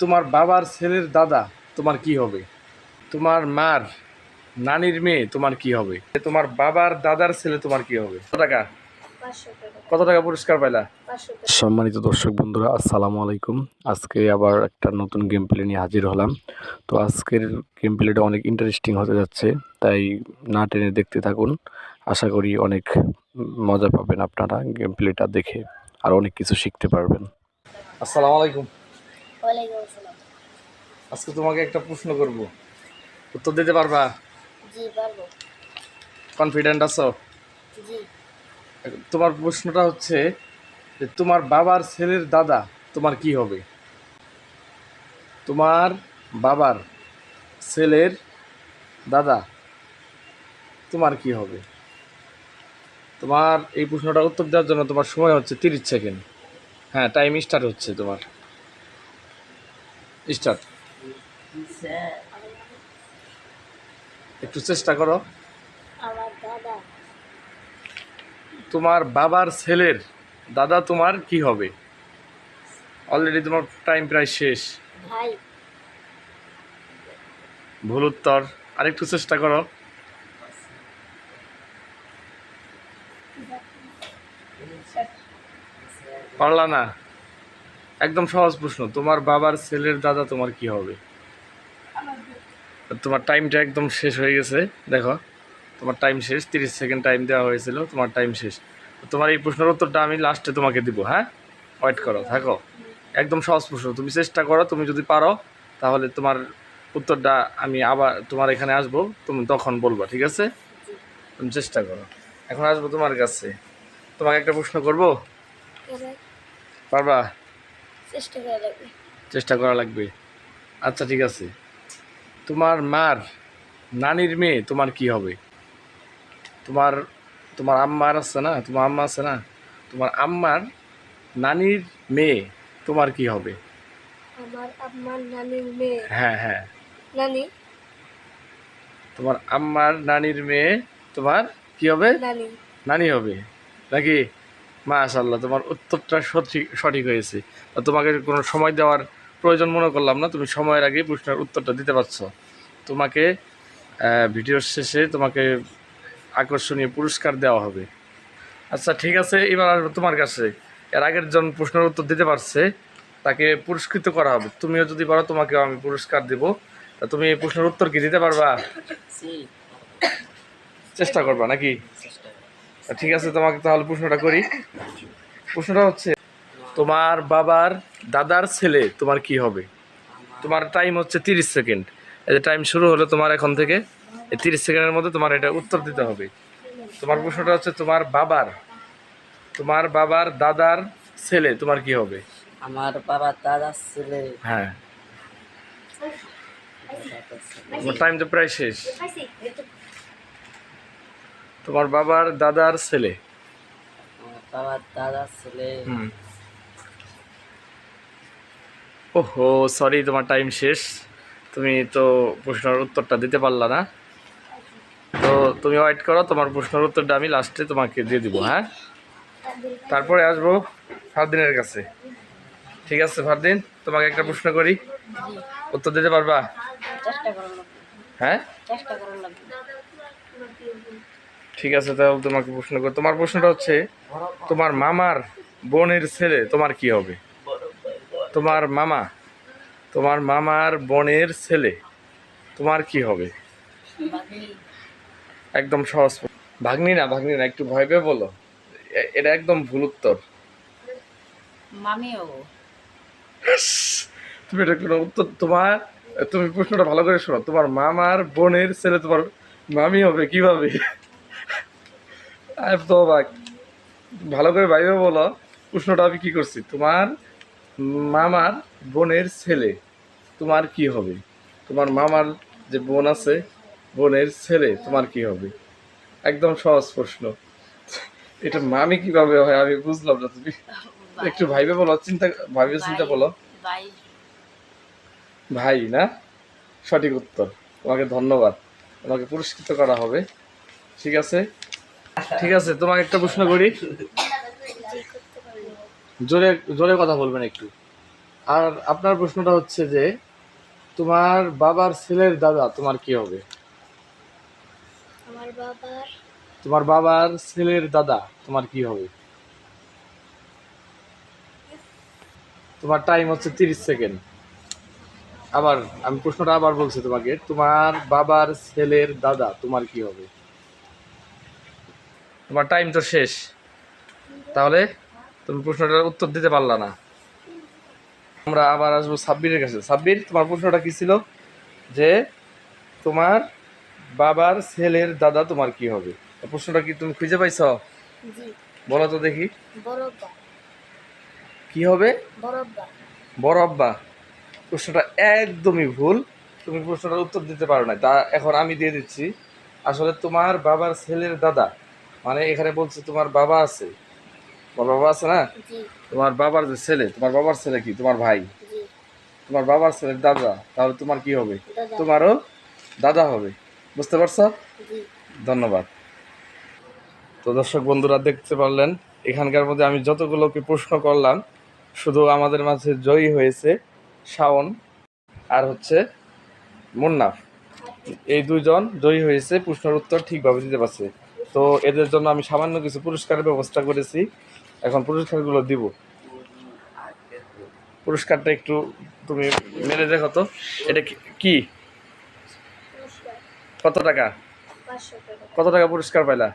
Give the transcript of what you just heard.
তোমার বাবার ছেলের দাদা তোমার কি হবে? তোমার মার নানির মেয়ে তোমার কি হবে? তোমার বাবার দাদার ছেলে তোমার কি হবে? কত টাকা? কত টাকা পুরস্কার পাইলা? সম্মানিত দর্শক বন্ধুরা আসসালামু আলাইকুম। আজকে আবার একটা নতুন গেম প্লে নিয়ে হাজির হলাম। তো আজকের গেম প্লেটা অনেক ইন্টারেস্টিং হতে যাচ্ছে তাই না টেনে দেখতে থাকুন। আশা করি অনেক মজা পাবেন আপনারা গেম প্লেটা দেখে আর অনেক কিছু শিখতে পারবেন। আসসালামু আলাইকুম। ওয়ালাইকুম আসসালাম। আজকে তোমাকে একটা প্রশ্ন করব। উত্তর দিতে পারবা? জি পারব। কনফিডেন্ট আছো? জি। তোমার প্রশ্নটা হচ্ছে যে তোমার বাবার ছেলের দাদা তোমার কি হবে? তোমার বাবার ছেলের দাদা তোমার কি হবে? তোমার এই প্রশ্নটা উত্তর দেওয়ার জন্য তোমার সময় হচ্ছে তিরিশ সেকেন্ড। হ্যাঁ টাইম স্টার্ট হচ্ছে তোমার। স্টার্ট। একটু চেষ্টা করো। তোমার বাবার ছেলের দাদা তোমার কি হবে? অলরেডি তোমার টাইম প্রায় শেষ। ভুল উত্তর। আরেকটু চেষ্টা করো। পারলা না। একদম সহজ প্রশ্ন তোমার বাবার ছেলের দাদা তোমার কি হবে? তোমার টাইমটা একদম শেষ হয়ে গেছে দেখো। তোমার টাইম শেষ তিরিশ সেকেন্ড টাইম দেওয়া হয়েছিল তোমার টাইম শেষ। তোমার এই প্রশ্নের উত্তরটা আমি লাস্টে তোমাকে দিব হ্যাঁ? ওয়েট করো থাকো। একদম সহজ প্রশ্ন তুমি চেষ্টা করো তুমি যদি পারো তাহলে তোমার উত্তরটা আমি আবার তোমার এখানে আসব তুমি তখন বলবা ঠিক আছে? তুমি চেষ্টা করো। এখন আসব তোমার কাছে। তোমাকে একটা প্রশ্ন করব? পারবা? চেষ্টা করা লাগবে। চেষ্টা করা লাগবে। আচ্ছা ঠিক আছে। তোমার মার নানির মেয়ে তোমার কি হবে? তোমার তোমার আম্মার আছে না? তোমার আম্মা আছে না? তোমার আম্মার নানির মেয়ে তোমার কি হবে? আমার আম্মার নানির মেয়ে। হ্যাঁ হ্যাঁ। নানি? তোমার আম্মার নানির মেয়ে তোমার কি হবে? নানি। নানি হবে। নাকি? মাশাল্লাহ তোমার উত্তরটা সঠিক সঠিক হয়েছে। তোমাকে কোনো সময় দেওয়ার প্রয়োজন মনে করলাম না তুমি সময়ের আগেই প্রশ্নের উত্তরটা দিতে পারছ। তোমাকে ভিডিওর শেষে তোমাকে আকর্ষণীয় পুরস্কার দেওয়া হবে। আচ্ছা ঠিক আছে এবার আসব তোমার কাছে। এর আগের জন প্রশ্নের উত্তর দিতে পারছে তাকে পুরস্কৃত করা হবে। তুমিও যদি পারো তোমাকে আমি পুরস্কার দেব। তা তুমি এই প্রশ্নের উত্তর কি দিতে পারবা? চেষ্টা করবা নাকি? ঠিক আছে তোমাকে তাহলে প্রশ্নটা করি। প্রশ্নটা হচ্ছে তোমার বাবার দাদার ছেলে তোমার কি হবে? তোমার টাইম হচ্ছে তিরিশ সেকেন্ড। এই যে টাইম শুরু হলো তোমার এখন থেকে এই তিরিশ সেকেন্ডের মধ্যে তোমার এটা উত্তর দিতে হবে। তোমার প্রশ্নটা হচ্ছে তোমার বাবার তোমার বাবার দাদার ছেলে তোমার কি হবে? আমার বাবা দাদার ছেলে। হ্যাঁ। তোমার টাইম তো প্রায় শেষ। তোমার বাবার দাদার ছেলে? বাবার দাদা ছেলে। ওহো সরি তোমার টাইম শেষ। তুমি তো প্রশ্নের উত্তরটা দিতে পারলা না। তো তুমি ওয়েট করো তোমার প্রশ্নের উত্তরটা আমি লাস্টে তোমাকে দিয়ে দিব হ্যাঁ? তারপরে আসব ফারদিনের কাছে। ঠিক আছে ফারদিন তোমাকে একটা প্রশ্ন করি। উত্তর দিতে পারবা? হ্যাঁ? চেষ্টা করা লাগবে ঠিক আছে তাহলে তোমাকে প্রশ্ন করি তোমার প্রশ্নটা হচ্ছে তোমার মামার বোনের ছেলে তোমার কি হবে? তোমার মামা তোমার মামার বোনের ছেলে তোমার কি হবে? একদম সহজ ভাগ্নি না ভাগ্নি না একটু ভয় পেয়ে বলো। এটা একদম ভুল উত্তর। তুমি এটা কোনো উত্তর তোমার তুমি প্রশ্নটা ভালো করে শোনো। তোমার মামার বোনের ছেলে তোমার মামি হবে কীভাবে? তো অবাক ভালো করে ভাইবে বলো প্রশ্নটা আমি কি করছি? তোমার মামার বোনের ছেলে তোমার কি হবে? তোমার মামার যে বোন আছে বোনের ছেলে তোমার কি হবে? একদম সহজ প্রশ্ন। এটা মামি কীভাবে হয় আমি বুঝলাম না তুমি। একটু ভাইবে বলো চিন্তা ভাইবে চিন্তা বলো। ভাই। ভাই না? সঠিক উত্তর। তোমাকে ধন্যবাদ। তোমাকে পুরস্কৃত করা হবে। ঠিক আছে? ঠিক আছে তোমাকে একটা প্রশ্ন করি। জোরে জোরে কথা বলবেন একটু। আর আপনার প্রশ্নটা হচ্ছে যে তোমার বাবার ছেলের দাদা তোমার কি হবে? আমার বাবার তোমার বাবার ছেলের দাদা তোমার কি হবে? তোমার টাইম হচ্ছে তিরিশ সেকেন্ড আবার আমি প্রশ্নটা আবার বলছি তোমাকে। তোমার বাবার ছেলের দাদা তোমার কি হবে? তোমার টাইম তো শেষ। তাহলে তুমি প্রশ্নটার উত্তর দিতে পারলা না। আমরা আবার আসব সাব্বিরের কাছে। সাব্বির তোমার প্রশ্নটা কি ছিল? যে তোমার বাবার ছেলের দাদা তোমার কি হবে? প্রশ্নটা কি তুমি খুঁজে পাইছ? বলো তো দেখি। কি হবে? বড় আব্বা প্রশ্নটা একদমই ভুল। তুমি প্রশ্নটার উত্তর দিতে পারো না তা এখন আমি দিয়ে দিচ্ছি। আসলে তোমার বাবার ছেলের দাদা মানে এখানে বলছে তোমার বাবা আছে। তোমার বাবা আছে না? তোমার বাবার যে ছেলে তোমার বাবার ছেলে কি? তোমার ভাই? তোমার বাবার ছেলের দাদা তাহলে তোমার কি হবে? তোমারও দাদা হবে। বুঝতে পারছ? ধন্যবাদ। তো দর্শক বন্ধুরা দেখতে পারলেন এখানকার মধ্যে আমি যতগুলোকে প্রশ্ন করলাম শুধু আমাদের মাঝে জয়ী হয়েছে শাওন আর হচ্ছে মুন্নাফ। এই দুজন জয়ী হয়েছে প্রশ্নের উত্তর ঠিকভাবে দিতে পারছে। তো এদের জন্য আমি সামান্য কিছু পুরস্কারের ব্যবস্থা করেছি। এখন পুরস্কারগুলো দিব। পুরস্কারটা একটু তুমি মেরে দেখো তো। এটা কি- কত টাকা? কত টাকা পুরস্কার পাইলা?